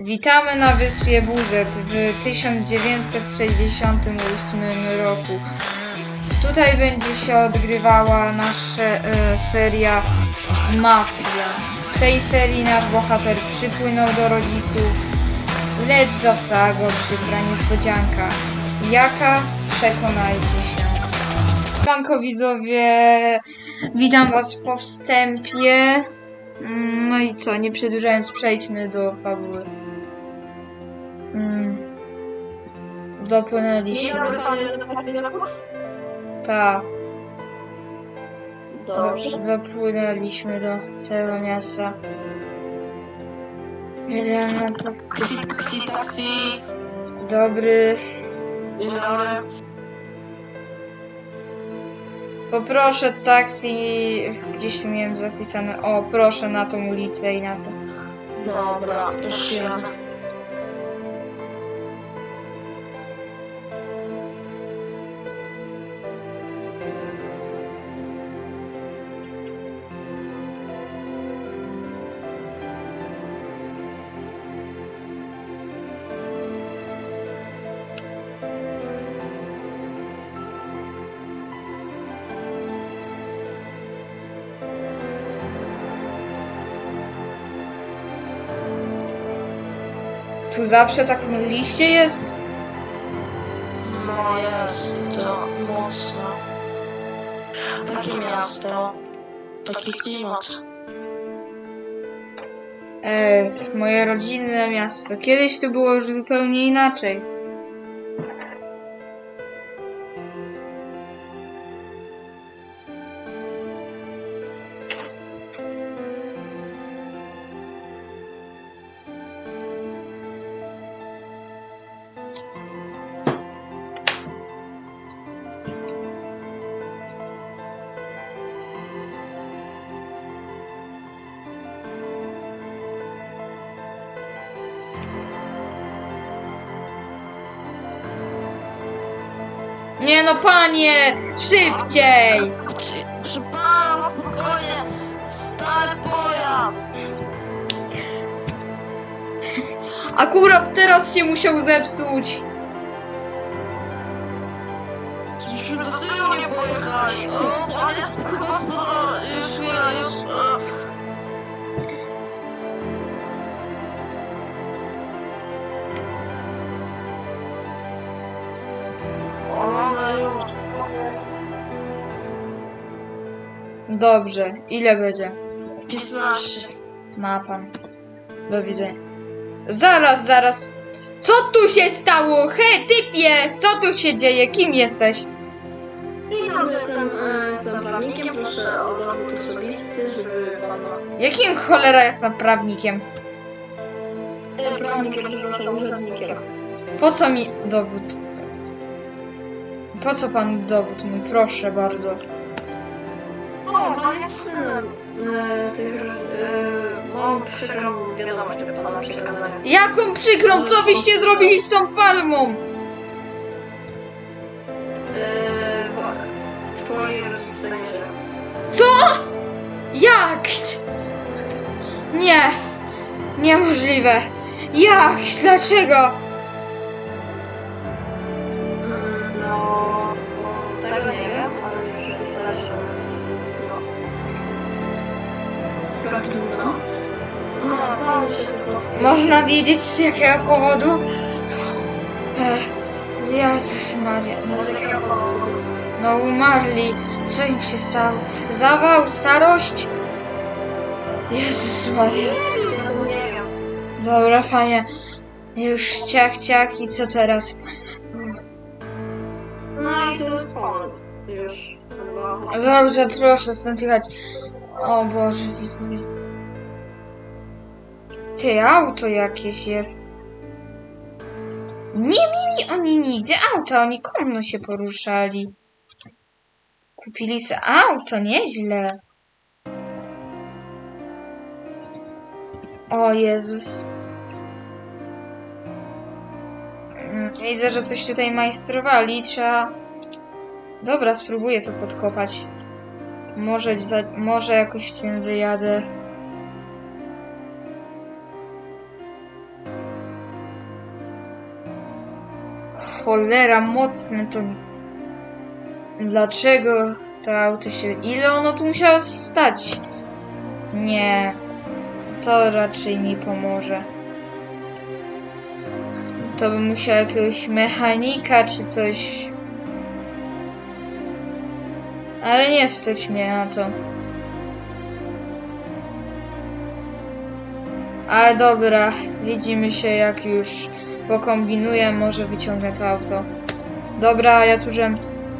Witamy na wyspie Buzet w 1968 roku. Tutaj będzie się odgrywała nasza e, seria Mafia. W tej serii nasz bohater przypłynął do rodziców, lecz zastała go przykra niespodzianka. Jaka? Przekonajcie się. Siemanko widzowie, witam was po wstępie. Mm, No i co, nie przedłużając, przejdźmy do fabuły. Mm. Dzień Dopłynęliśmy. dobry panie, zakus? Tak, Dobrze. do, dopłynęliśmy do tego miasta. Wiedziałem na to. Taksi, taksi, taksi. Dobry. Dzień dobry. Poproszę taksi. Gdzieś tu miałem zapisane. O, proszę na tą ulicę i na to. Dobra, prosimy. Tu zawsze tak liście jest? No jest to mocno. Takie miasto. Taki klimat. Ech, moje rodzinne miasto. Kiedyś to było już zupełnie inaczej. Nie no, panie! Szybciej! Proszę pana, spokojnie. Stary pojazd. Akurat teraz się musiał zepsuć. Dobrze, ile będzie? 15. Ma pan. Do widzenia. Zaraz, zaraz. Co tu się stało? He, typie! Co tu się dzieje? Kim jesteś? Dzień dobry, jestem, e, jestem prawnikiem, proszę o dowód osobisty, żeby pana... Jakim cholera jestem prawnikiem? E, prawnikiem, przepraszam, urzędnikiem. Po co mi dowód? Po co pan dowód mój? Proszę bardzo. O, pan jest synem e, tych... E, mam przykrą wiadomość, żeby pana przekazać. Jaką przykrą, co wyście zrobili z tą farmą? E, bo- twoi rodzice nie żyją. Co? Jak? Nie. Niemożliwe. Jak? Dlaczego? Można wiedzieć z jakiego powodu? Ech, Jezus Maria. No, Z jakiego powodu? no umarli. Co im się stało? Zawał? Starość? Jezus Maria. Dobra, panie. Już ciach, ciach i co teraz? No i to jest pan. Już. Dobrze, proszę stąd jechać. O Boże, widzowie. Ty, auto jakieś jest. Nie mieli oni nigdy auta, oni konno się poruszali. Kupili se auto, nieźle. O Jezus. Mm, Widzę, że coś tutaj majstrowali, trzeba... Dobra, spróbuję to podkopać. Może, może jakoś tym wyjadę. Cholera mocne to... Dlaczego to auto się... Ile ono tu musiało stać? Nie. To raczej nie pomoże. To bym musiał jakiegoś mechanika czy coś. Ale nie stać mnie na to. Ale dobra, widzimy się jak już pokombinuję, może wyciągnę to auto. Dobra, ja tu żem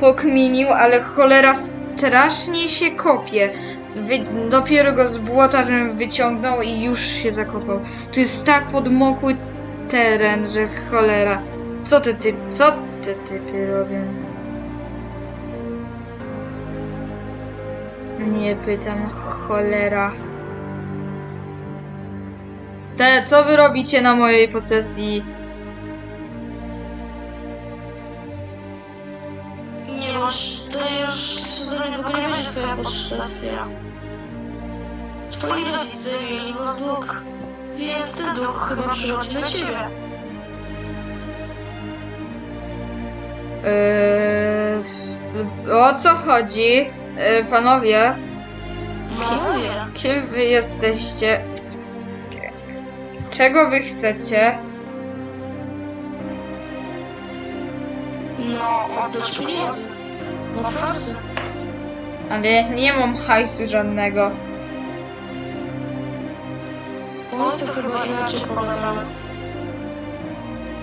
pokminił, ale cholera strasznie się kopie. Wy, dopiero go z błota żem wyciągnął i już się zakopał. Tu jest tak podmokły teren, że cholera. Co te typ, co te typy robią? Nie pytam, cholera. Te, co wy robicie na mojej posesji? Twoja posesja. Twoi rodzice mieli dług, więc ten dług chyba przychodzi na ciebie. Yy, o co chodzi? Yy, panowie, Mówię. kim wy jesteście? Z- Czego wy chcecie? No, oddać pieniądze. No fasy. Ale nie mam hajsu żadnego. No to chyba inaczej pogadamy.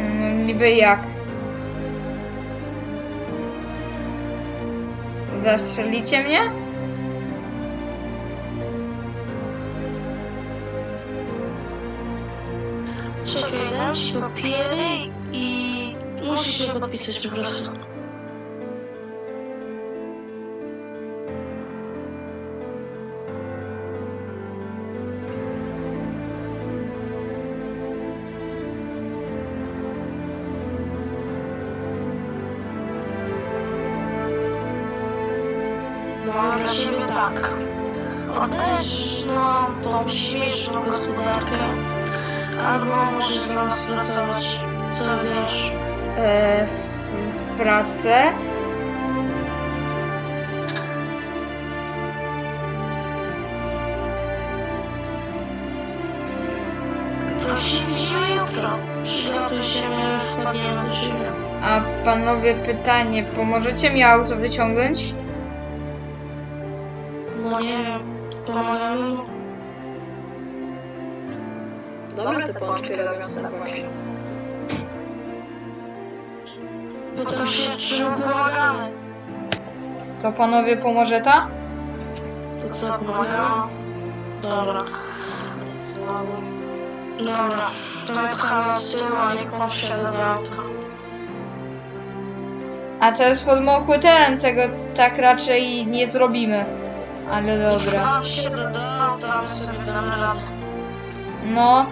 Mm, Niby jak? Zastrzelicie mnie? Czekaj, dam ci papiery i musisz się podpisać po prostu. Możesz dla nas pracować. Co wiesz? E, w pracę? To się widzimy jutro. Przygotuj się, my już wpadniemy do siebie. A panowie pytanie, pomożecie mi auto wyciągnąć? No nie wiem, pomagamy mu. Dobre te pączki robią Starbucksie. Pytam się, czy mu pomagamy. To panowie pomoże ta? To co, pomagamy? Dobra. Dobra. Dobra, to ja pchamy od tyłu, a niech pan wsiada do auta. A jest podmokły teren, tego tak raczej nie zrobimy. Ale dobra. Pan wsiada do auta, a my sobie damy radę. No,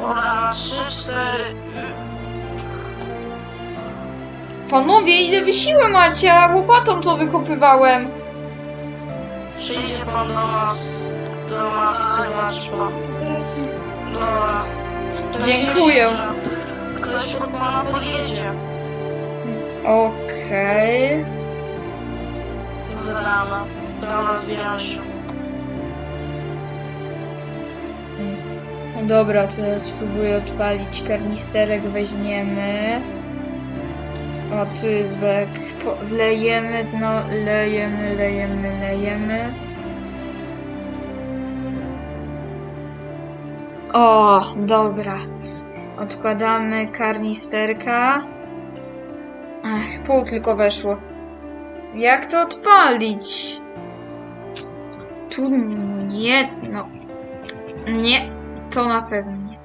Dobra, trzy, cztery. panowie, ile wy siły macie? A łopatą to wykopywałem. Przyjdzie pan do nas, do pan. Dobra. To Dziękuję. Ktoś pod pana podjedzie. Okej. Z rana. Dobra, zbieram się. Dobra, to ja spróbuję odpalić karnisterek, weźmiemy. O, tu jest bek. Wlejemy, no, lejemy, lejemy, lejemy. O, dobra. Odkładamy karnisterka. Ach, pół tylko weszło. Jak to odpalić? Tu nie, no. Nie, to na pewno nie.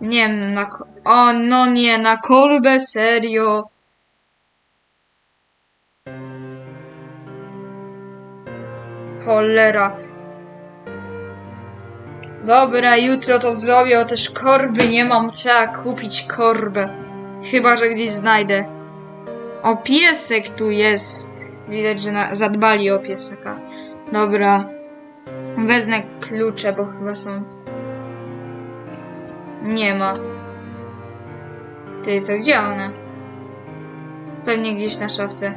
Wiem, na. O, no nie, na kolbę, serio. Cholera. Dobra, jutro to zrobię, też korby nie mam, trzeba kupić korbę. Chyba, że gdzieś znajdę. O, piesek tu jest. Widać, że na, zadbali o pieseka. Dobra. Wezmę klucze, bo chyba są nie ma. Ty, to gdzie one? Pewnie gdzieś na szafce.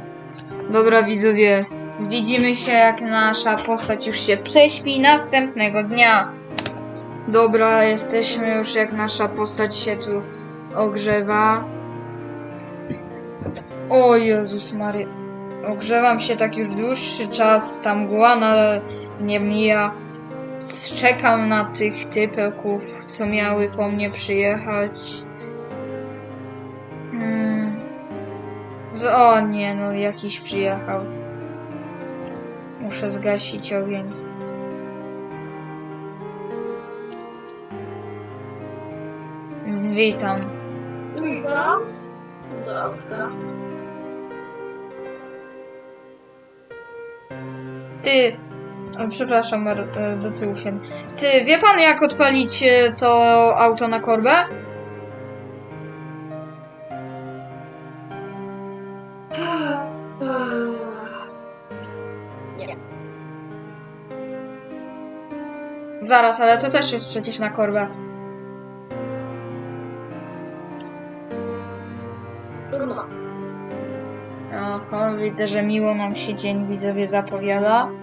Dobra, widzowie. Widzimy się, jak nasza postać już się prześpi następnego dnia. Dobra, jesteśmy już, jak nasza postać się tu ogrzewa. O Jezus Maria. Ogrzewam się tak już dłuższy czas, ta mgła nie mija. Czekam na tych typeków, co miały po mnie przyjechać. Hmm. O nie, no jakiś przyjechał. Muszę zgasić ogień. Witam. Witam. Dobra. Ty. Przepraszam, e, się. Ty, wie pan jak odpalić e, to auto na korbę? Nie. Zaraz, ale to też jest przecież na korbę. Trudno. Aha, widzę, że miło nam się dzień widzowie zapowiada.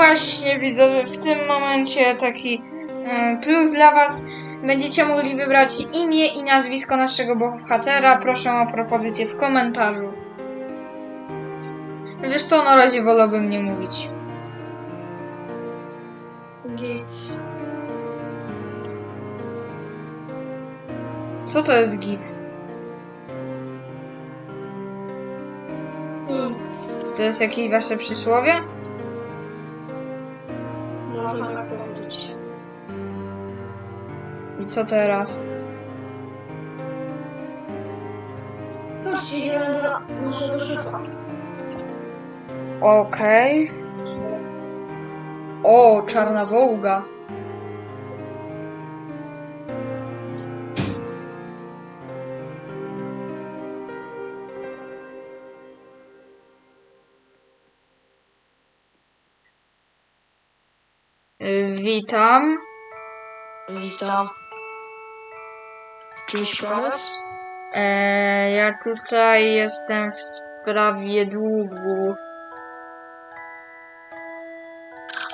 Właśnie widzowie, w tym momencie taki e, plus dla was. Będziecie mogli wybrać imię i nazwisko naszego bohatera. Proszę o propozycję w komentarzu. Wiesz co, na razie wolałbym nie mówić. Git. Co to jest git? Nic. To jest jakieś wasze przysłowie? I co teraz? Chodź, idziemy do naszego szefa. Okej. O, czarna wołga. Witam. Witam. Czymś pomóc? E, ja tutaj jestem w sprawie długu.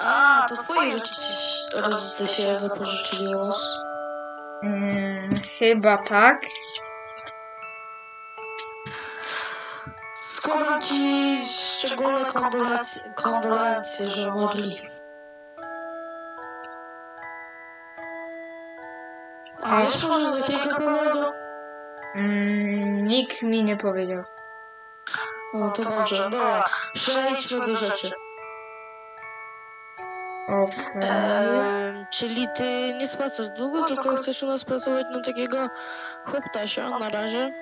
A, to twoi rodzice, rodzice się zapożyczyli u nas. Mm, chyba tak. Składam ci szczególne kondolencje, kondolencje że umarli. A wiesz może z jakiego powodu? Mm, nikt mi nie powiedział. No to dobrze, dobra. Przejdźmy do rzeczy. Okej. Czyli ty nie spłacasz długu, tylko chcesz u nas pracować na takiego chłoptasia na razie?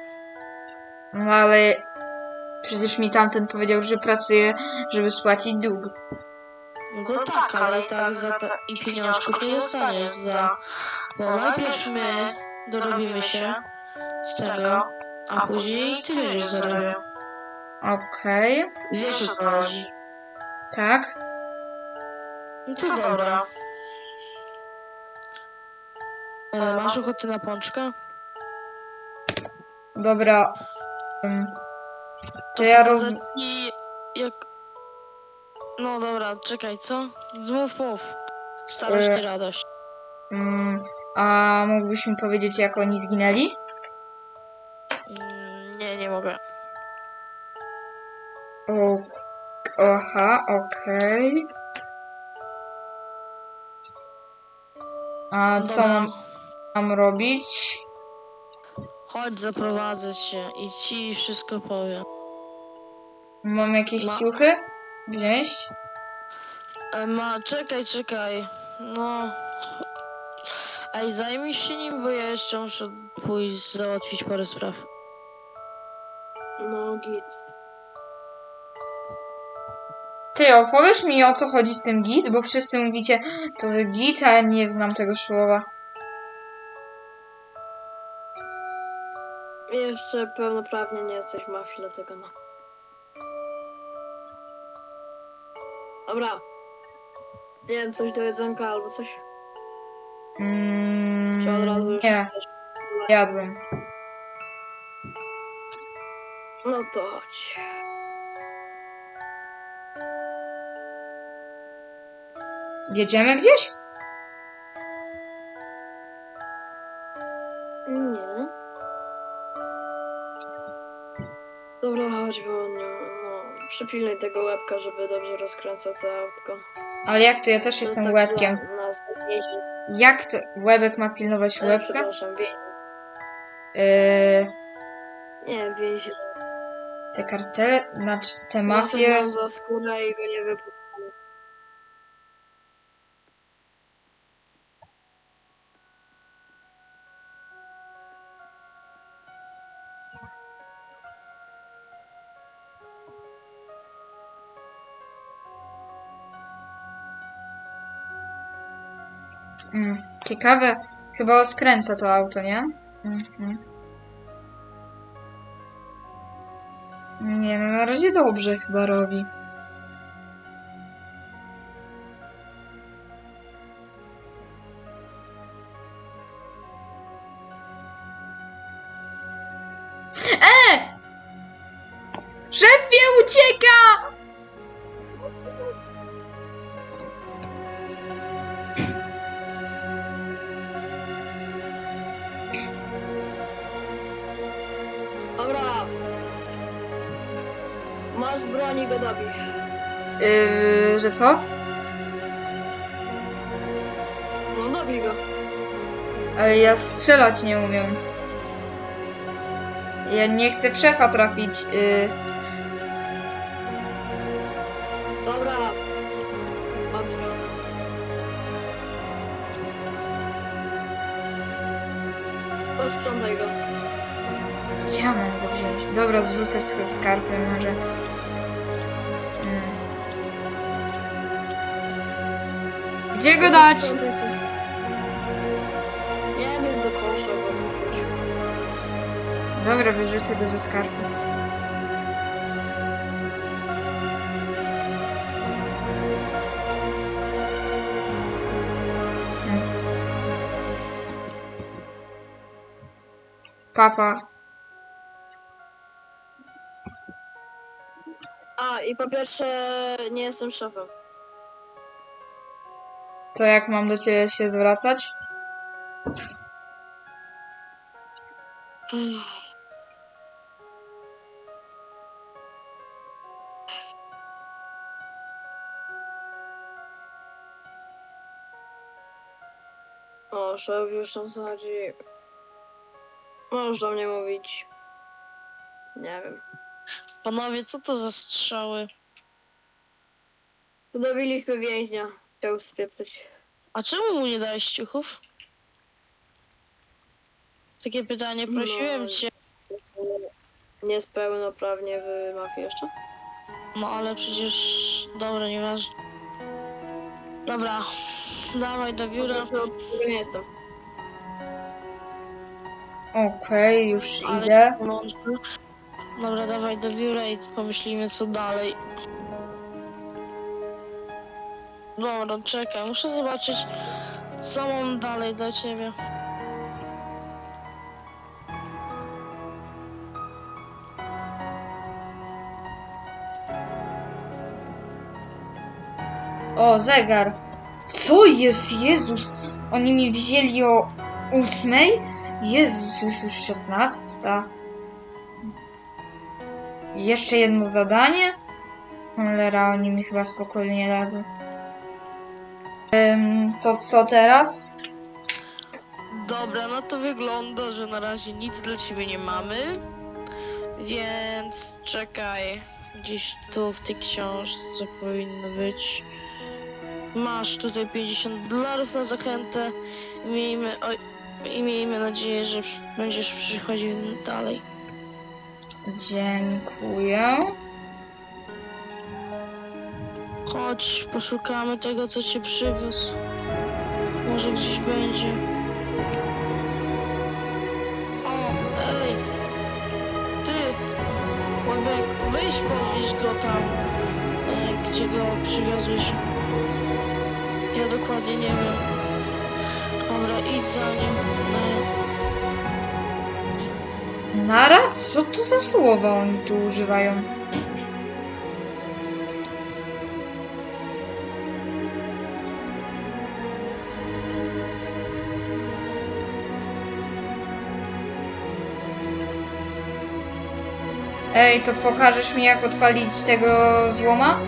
No ale przecież mi tamten powiedział, że pracuje, żeby spłacić dług. No to tak, ale i tak za ta, i pieniążków nie dostaniesz za... Bo najpierw my dorobimy się z tego, a później ty będziesz zarabiał. Okej. Wiesz o co chodzi. Tak. No to dobra. E, masz ochotę na pączka? Dobra. Ym, To ja roz... I jak... No dobra, czekaj, co? Zmów, mów. Starość E. i radość. Ym, a mógłbyś mi powiedzieć, jak oni zginęli? Mm, nie, nie mogę. O... Aha, okej. A co Dobra. mam, mam robić? Chodź, zaprowadzę cię i ci wszystko powiem. Mam jakieś Ma- ciuchy? Wziąć? E, ma, czekaj, czekaj. No. Ej, zajmij się nim, bo ja jeszcze muszę pójść załatwić parę spraw. No, git. Ty, opowiesz mi o co chodzi z tym git? Bo wszyscy mówicie, to jest git, a ja nie znam tego słowa. Jeszcze pełnoprawnie nie jesteś w mafii, dlatego no. Dobra. Nie wiem, coś do jedzonka albo coś. Mm, Czy od razu już nie, chcesz? jadłem. No to chodź. Jedziemy gdzieś? Nie. Dobra, chodź, bo no, no, przypilnuj tego łebka, żeby dobrze rozkręcał to autko. Ale jak to? Ja też jestem tak łebkiem. Więzień. Jak to? Łebek ma pilnować E, łebka? Przepraszam. Yy, Nie, więzień. te kartele, znaczy te Mafie... za skórę i go nie. Mm, ciekawe, chyba odkręca to auto, nie? Mhm. Nie no, na razie dobrze chyba robi. Masz broń i go dobij. Yy, że co? No dobij go. Ale ja strzelać nie umiem. Ja nie chcę w szefa trafić. Yy, Dobra. Patrz. Posprzątaj go. gdzie ja mam go wziąć? Dobra, zrzucę z skarpy może. Gdzie go dać? Nie wiem, do kosza go. Dobra, wyrzucę go ze skarpy. Mm. Papa. A, i po pierwsze, nie jestem szefem. To jak mam do ciebie się zwracać? O, szef już tam zachodzi. Możesz do mnie mówić. Nie wiem. Panowie, co to za strzały? Dobiliśmy więźnia. Chciał spieprzyć. A czemu mu nie dałeś ciuchów? Takie pytanie, prosiłem No. cię. Nie jest pełnoprawnie w mafii jeszcze? No ale przecież... Dobra, nieważne. Dobra, dawaj do biura. Tego nie jestem. Okej, już Ale idę. Dobra, dawaj do biura i pomyślimy co dalej. Dobra, czekaj, muszę zobaczyć co mam dalej dla ciebie. O, zegar. Co jest? Jezus. Oni mi wzięli o ósmej? Jezus, już już szesnasta. Jeszcze jedno zadanie? Cholera, oni mi chyba spokojnie dadzą. Ym, to co teraz? Dobra, no to wygląda, że na razie nic dla ciebie nie mamy. Więc czekaj. Gdzieś tu w tej książce powinno być. Masz tutaj 50 dolarów na zachętę. Miejmy, oj, i miejmy nadzieję, że będziesz przychodził dalej. Dziękuję. Chodź, poszukamy tego, co cię przywiózł. Może gdzieś będzie. O, ej! Ty! Łebek, weź pomyśl go tam, e, gdzie go przywiozłeś. Ja dokładnie nie wiem. Dobra, idź za nim. E, Nara? Co to za słowa oni tu używają? Ej, to pokażesz mi jak odpalić tego złoma?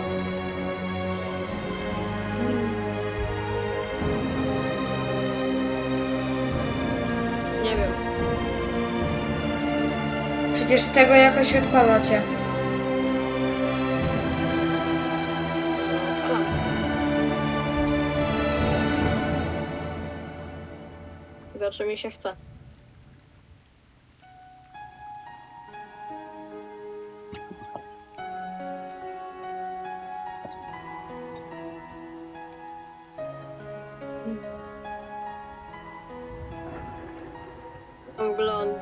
Nie wiem. Przecież tego jakoś odpalacie. Tylko czy mi się chce.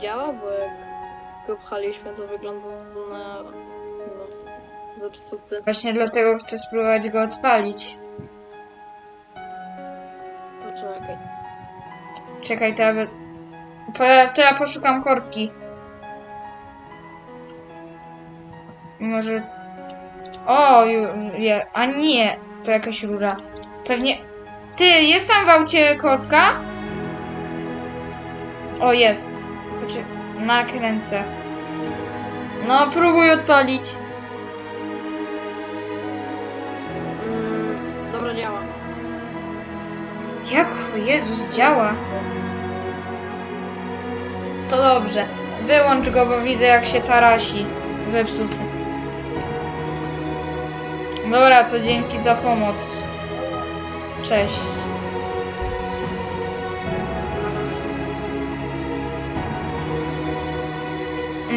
Działa, bo jak go pchaliśmy, to wyglądał na no, zepsuty. Właśnie dlatego chcę spróbować go odpalić. Poczekaj. Czekaj, to ja, po- to ja poszukam korbki. Może... O, ju- je, a nie, to jakaś rura. Pewnie... Ty, jest tam w aucie korbka? O, jest. Znaczy, nakręcę. No, próbuj odpalić. Mm, dobra, działa. Jak, o Jezus, działa. To dobrze. Wyłącz go, bo widzę jak się tarasi. Zepsuty. Dobra, to dzięki za pomoc. Cześć.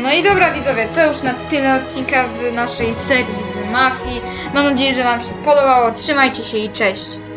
No i dobra widzowie, to już na tyle odcinka z naszej serii z Mafii. Mam nadzieję, że Wam się podobało. Trzymajcie się i cześć.